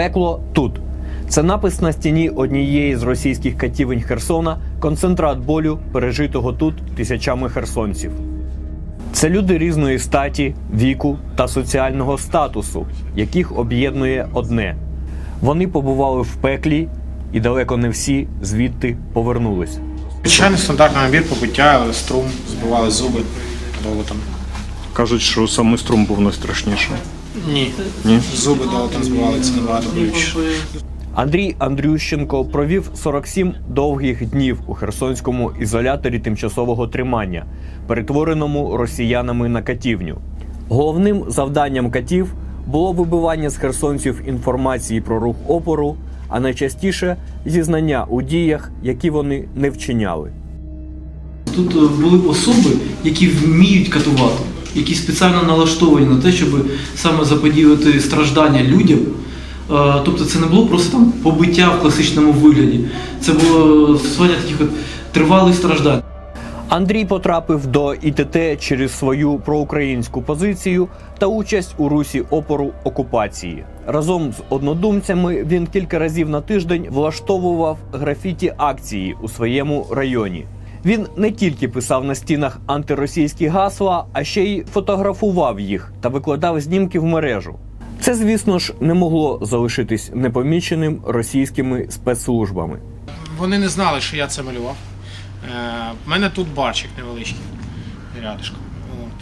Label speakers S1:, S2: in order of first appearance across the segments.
S1: Пекло тут. Це напис на стіні однієї з російських катівень Херсона, концентрат болю, пережитого тут тисячами херсонців. Це люди різної статі, віку та соціального статусу, яких об'єднує одне. Вони побували в пеклі, і далеко не всі звідти повернулись.
S2: Звичайний стандартний набір побиття, струм, збивали зуби долотом.
S3: Кажуть, що саме струм був найстрашнішим.
S2: Ні.
S3: Ні?
S2: Зуби долотом збивали, це набагато болючіше.
S1: Андрій Андрющенко провів 47 довгих днів у херсонському ізоляторі тимчасового тримання, перетвореному росіянами на катівню. Головним завданням катів було вибивання з херсонців інформації про рух опору, а найчастіше зізнання у діях, які вони не вчиняли.
S4: Тут е, були особи, які вміють катувати, які спеціально налаштовані на те, щоб саме заподіяти страждання людям. Е, Тобто це не було просто там побиття в класичному вигляді. Це було стосування таких от тривалих страждань.
S1: Андрій потрапив до ІТТ через свою проукраїнську позицію та участь у русі опору окупації. Разом з однодумцями він кілька разів на тиждень влаштовував графіті акції у своєму районі. Він не тільки писав на стінах антиросійські гасла, а ще й фотографував їх та викладав знімки в мережу. Це, звісно ж, не могло залишитись непоміченим російськими спецслужбами.
S2: Вони не знали, що я це малював. У мене тут барчик невеличкий, рядишком.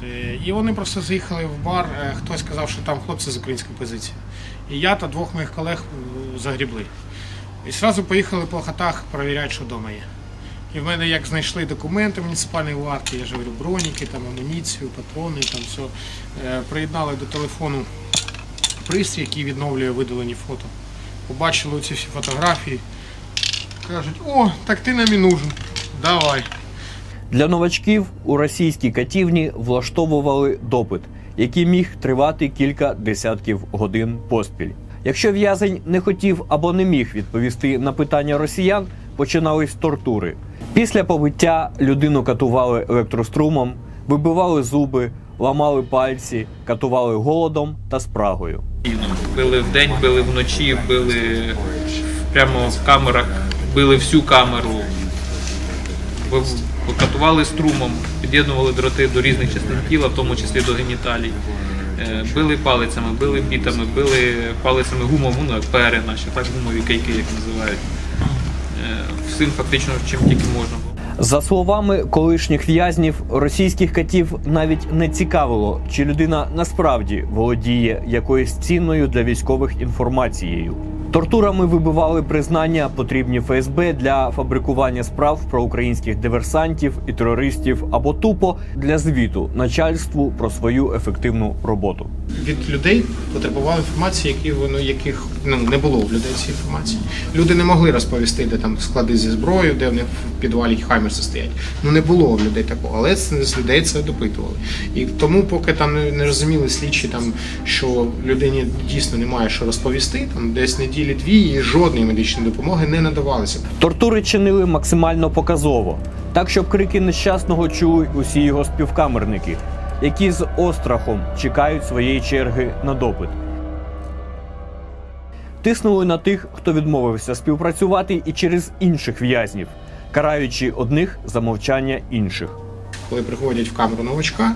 S2: Е, І вони просто заїхали в бар, е, хтось сказав, що там хлопці з української позиції. І я та двох моїх колег е, загрібли. І одразу поїхали по хатах перевіряти, що вдома є. І в мене як знайшли документи муніципальної варти, я ж говорю, броніки, там, амуніцію, патрони, там все. Приєднали до телефону пристрій, який відновлює видалені фото. Побачили ці всі фотографії. Кажуть, о, так ти нам і нужен. Давай.
S1: Для новачків у російській катівні влаштовували допит, який міг тривати кілька десятків годин поспіль. Якщо в'язень не хотів або не міг відповісти на питання росіян, починались тортури. Після побиття людину катували електрострумом, вибивали зуби, ламали пальці, катували голодом та спрагою.
S5: Били вдень, били вночі, били прямо в камерах, били всю камеру, катували струмом, під'єднували дроти до різних частин тіла, в тому числі до геніталій. Е, Били палицями, били бітами, били палицями гумову, ну як пери наші, так гумові кайки, як називають. Всім фактично, чим тільки можна.
S1: За словами колишніх в'язнів, російських катів навіть не цікавило, чи людина насправді володіє якоюсь цінною для військових інформацією. Тортурами вибивали признання, потрібні ФСБ для фабрикування справ про українських диверсантів і терористів або тупо для звіту начальству про свою ефективну роботу.
S2: Від людей потребували інформації, які воно яких ну не було в людей цієї інформації. Люди не могли розповісти, де там склади зі зброєю, де в них в підвалі хаймерси стоять. Ну не було в людей такого, але з людей це допитували. І тому, поки там не, не розуміли слідчі, там що людині дійсно немає що розповісти, там десь неділі дві і жодної медичної допомоги не надавалося.
S1: Тортури чинили максимально показово, так щоб крики нещасного чули усі його співкамерники, які з острахом чекають своєї черги на допит. Тиснули на тих, хто відмовився співпрацювати і через інших в'язнів, караючи одних за мовчання інших.
S2: коли приходять в камеру новачка,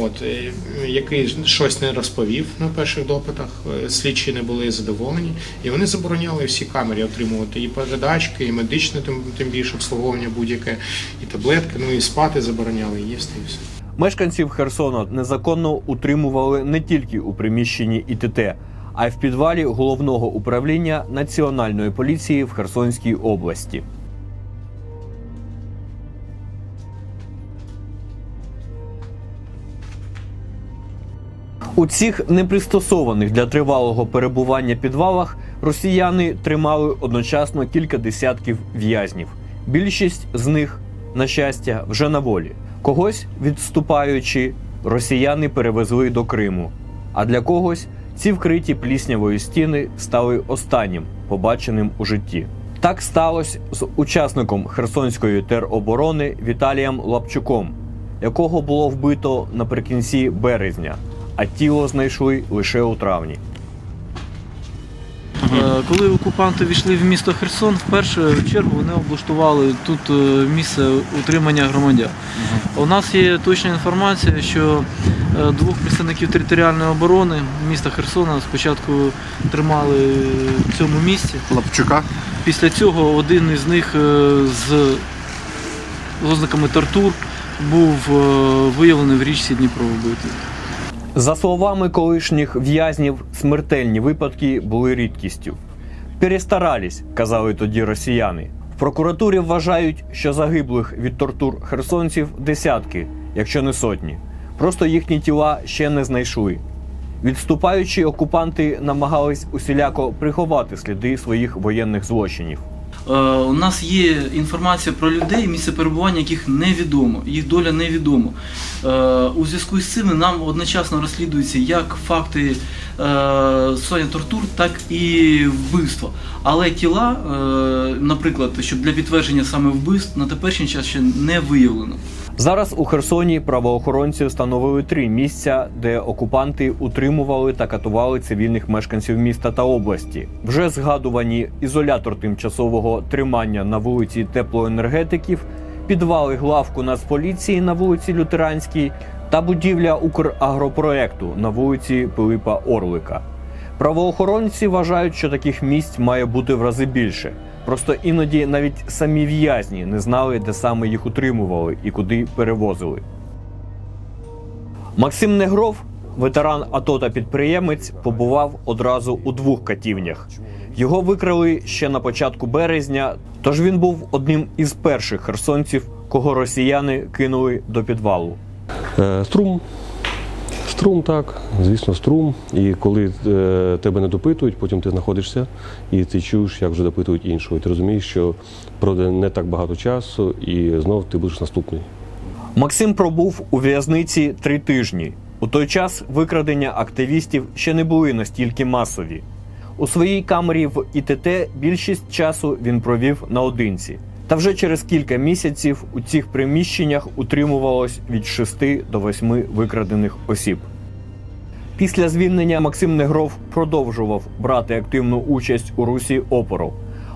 S2: от, е, який щось не розповів на перших допитах, е, слідчі не були задоволені, і вони забороняли всі камері отримувати і передачки, і медичне, тим, тим більше обслуговування будь-яке, і таблетки, ну і спати забороняли, і їсти і все.
S1: Мешканців Херсона незаконно утримували не тільки у приміщенні ІТТ, а й в підвалі головного управління Національної поліції в Херсонській області. У цих непристосованих для тривалого перебування підвалах росіяни тримали одночасно кілька десятків в'язнів. Більшість з них, на щастя, вже на волі. Когось, відступаючи, росіяни перевезли до Криму. А для когось ці вкриті пліснявою стіни стали останнім побаченим у житті. Так сталося з учасником Херсонської тероборони Віталієм Лапчуком, якого було вбито наприкінці березня, а тіло знайшли лише у травні.
S4: Е, Коли окупанти війшли в місто Херсон, в першу чергу вони облаштували тут е, місце утримання громадян. У нас є точна інформація, що е, двох представників територіальної оборони міста Херсона спочатку тримали в цьому місці.
S3: Лапчука?
S4: Після цього один із них з ознаками тортур був виявлений в річці Дніпро вбитий.
S1: За словами колишніх в'язнів, смертельні випадки були рідкістю. Перестарались, казали тоді росіяни. В прокуратурі вважають, що загиблих від тортур херсонців десятки, якщо не сотні. Просто їхні тіла ще не знайшли. Відступаючи, окупанти намагались усіляко приховати сліди своїх воєнних злочинів.
S4: Е, У нас є інформація про людей, місце перебування яких невідомо, їх доля невідома. Е, У зв'язку з цим нам одночасно розслідуються як факти е, застосування тортур, так і вбивства. Але тіла, наприклад, щоб для підтвердження саме вбивств, на теперішній час ще не виявлено.
S1: Зараз у Херсоні правоохоронці встановили три місця, де окупанти утримували та катували цивільних мешканців міста та області. Вже згадувані ізолятор тимчасового тримання на вулиці теплоенергетиків, підвали главку Нацполіції на вулиці Лютеранській та будівля Украгропроекту на вулиці Пилипа Орлика. Правоохоронці вважають, що таких місць має бути в рази більше. Просто іноді навіть самі в'язні не знали, де саме їх утримували і куди перевозили. Максим Негров, ветеран АТО та підприємець, побував одразу у двох катівнях. Його викрали ще на початку березня, тож він був одним із перших херсонців, кого росіяни кинули до підвалу.
S6: Е, Струм. Струм, так, звісно, струм. І коли е, тебе не допитують, потім ти знаходишся і ти чуєш, як вже допитують іншого. І ти розумієш, що пройде не так багато часу, і знов ти будеш наступний.
S1: Максим пробув у в'язниці три тижні. У той час викрадення активістів ще не були настільки масові. У своїй камері в ІТТ більшість часу він провів наодинці. Та вже через кілька місяців у цих приміщеннях утримувалось від 6 до 8 викрадених осіб. Після звільнення Максим Негров продовжував брати активну участь у русі опору.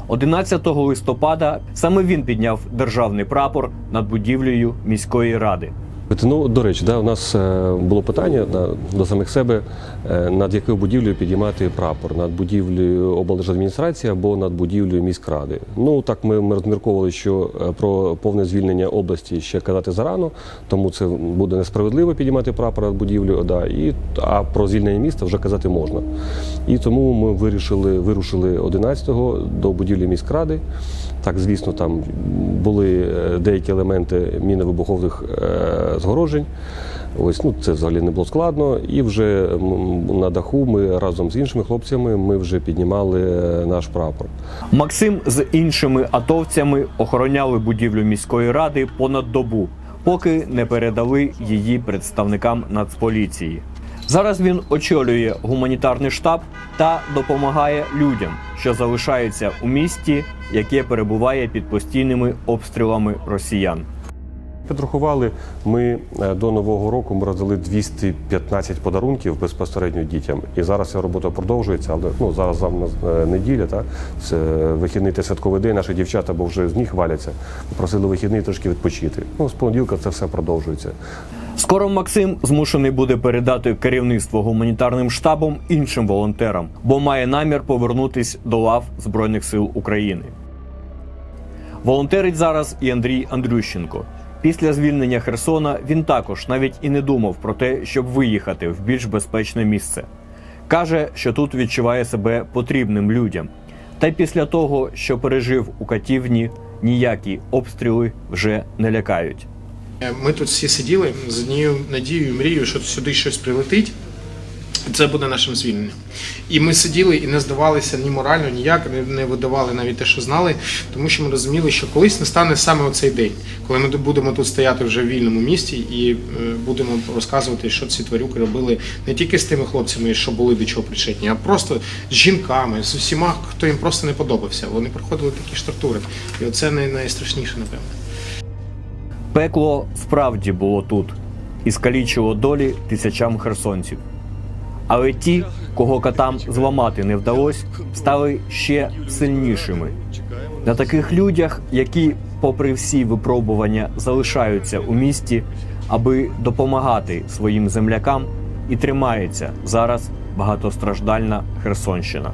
S1: 11 листопада саме він підняв державний прапор над будівлею міської ради.
S6: Ну, до речі, да, у нас е, було питання на, до самих себе, е, над якою будівлею підіймати прапор, над будівлею облдержадміністрації або над будівлею міськради. Ну так ми, ми розмірковували, що е, про повне звільнення області ще казати зарано, тому це буде несправедливо підіймати прапор над будівлею, да, і, а про звільнення міста вже казати можна. І тому ми вирішили, вирушили 11-го до будівлі міськради. Так, звісно, там були деякі елементи міновибухових згорожень. Ось ну це взагалі не було складно. І вже на даху ми разом з іншими хлопцями ми вже піднімали е, наш прапор.
S1: Максим з іншими атовцями охороняли будівлю міської ради понад добу, поки не передали її представникам Нацполіції. Зараз він очолює гуманітарний штаб та допомагає людям, що залишаються у місті, яке перебуває під постійними обстрілами росіян.
S6: Підрахували, ми е, до нового року ми роздали 215 подарунків безпосередньо дітям. І зараз ця робота продовжується, але ну зараз за е, неділя, та це вихідний та святковий день. Наші дівчата, бо вже з ніг валяться, просили вихідний трошки відпочити. Ну з понеділка це все продовжується.
S1: Скоро Максим змушений буде передати керівництво гуманітарним штабом іншим волонтерам, бо має намір повернутись до лав Збройних сил України. Волонтерить зараз і Андрій Андрющенко. Після звільнення Херсона він також навіть і не думав про те, щоб виїхати в більш безпечне місце. Каже, що тут відчуває себе потрібним людям. Та й після того, що пережив у катівні, ніякі обстріли вже не лякають.
S2: Ми тут всі сиділи з однією надією, мрією, що сюди щось прилетить. Це буде нашим звільненням. І ми сиділи і не здавалися ні морально, ніяк, не, видавали навіть те, що знали, тому що ми розуміли, що колись настане саме оцей день, коли ми будемо тут стояти вже в вільному місті і е, будемо розказувати, що ці тварюки робили не тільки з тими хлопцями, що були до чого причетні, а просто з жінками, з усіма, хто їм просто не подобався. Вони проходили такі ж тортури. І оце най- найстрашніше, напевно.
S1: Пекло справді було тут і скалічило долі тисячам херсонців. Але ті, кого катам зламати не вдалося, стали ще сильнішими. На таких людях, які, попри всі випробування, залишаються у місті, аби допомагати своїм землякам, і тримається зараз багатостраждальна Херсонщина.